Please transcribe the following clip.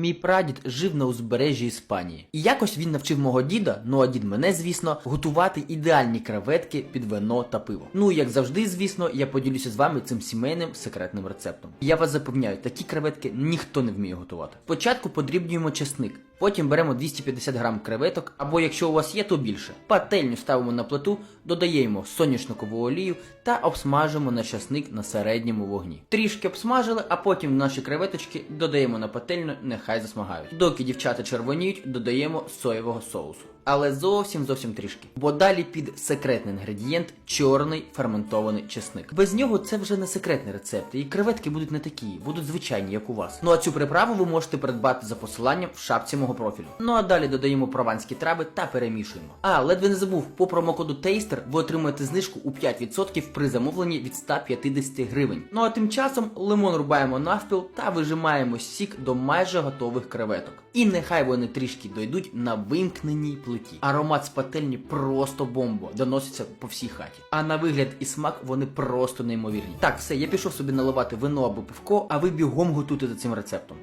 Мій прадід жив на узбережжі Іспанії. І якось він навчив мого діда, ну а дід мене, звісно, готувати ідеальні креветки під вино та пиво. Ну і як завжди, звісно, я поділюся з вами цим сімейним секретним рецептом. Я вас запевняю, такі креветки ніхто не вміє готувати. Спочатку подрібнюємо чесник. Потім беремо 250 грам креветок, або якщо у вас є, то більше. Пательню ставимо на плиту, додаємо соняшникову олію та обсмажимо на часник на середньому вогні. Трішки обсмажили, а потім наші креветочки додаємо на пательню, нехай засмагають. Доки дівчата червоніють, додаємо соєвого соусу. Але зовсім зовсім трішки. Бо далі під секретний інгредієнт чорний ферментований чесник. Без нього це вже не секретний рецепт, і креветки будуть не такі, будуть звичайні, як у вас. Ну а цю приправу ви можете придбати за посиланням в шапці мого профілю. Ну а далі додаємо прованські трави та перемішуємо. А ледве не забув, по промокоду TASTER ви отримаєте знижку у 5% при замовленні від 150 гривень. Ну а тим часом лимон рубаємо навпіл та вижимаємо сік до майже готових креветок. І нехай вони трішки дойдуть на вимкненій плиті. Аромат з пательні просто бомбо, доноситься по всій хаті. А на вигляд і смак вони просто неймовірні. Так, все, я пішов собі наливати вино або пивко, а ви бігом готуйте за цим рецептом.